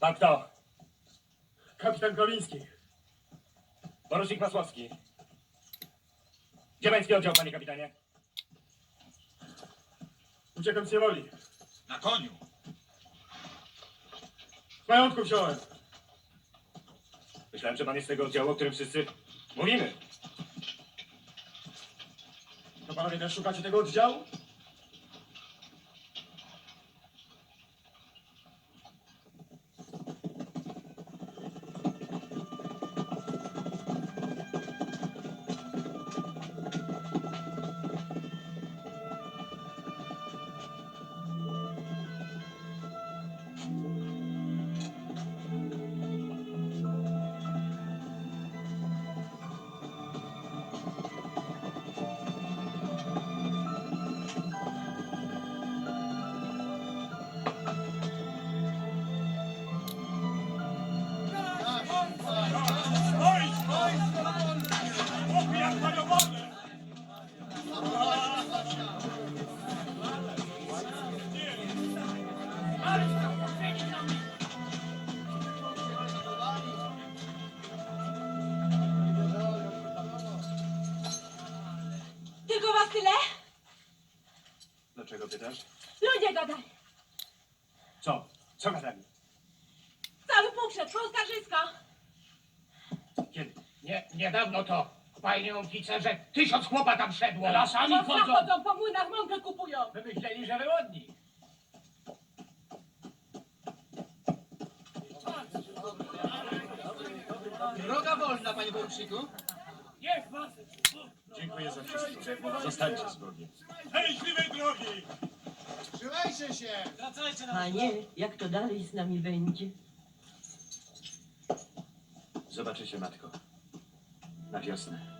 Pan kto? Kapitan Koliński. Porucznik Masłowski. Gdzie pański oddział, panie kapitanie? Uciekłem z niewoli. Na koniu. Z majątku wziąłem. Myślałem, że pan jest z tego oddziału, o którym wszyscy mówimy. To panowie też szukacie tego oddziału? Tylko was tyle? Dlaczego pytasz? Ludzie gadaj. Co? Co gadali? Cały pułk szedł, koło skarżyska. Kiedy? Nie, niedawno to, panie oficerze, tysiąc chłopa tam szedło. Lasami chodzą. chodzą, po młynach mąkę kupują. My myśleli, że wywodnik. Droga wolna, panie poruczniku. Niech was... Dziękuję za wszystko. Zostańcie z Bogiem. Trzymajcie się! Panie, jak to dalej z nami będzie? Zobaczycie, matko. Na wiosnę.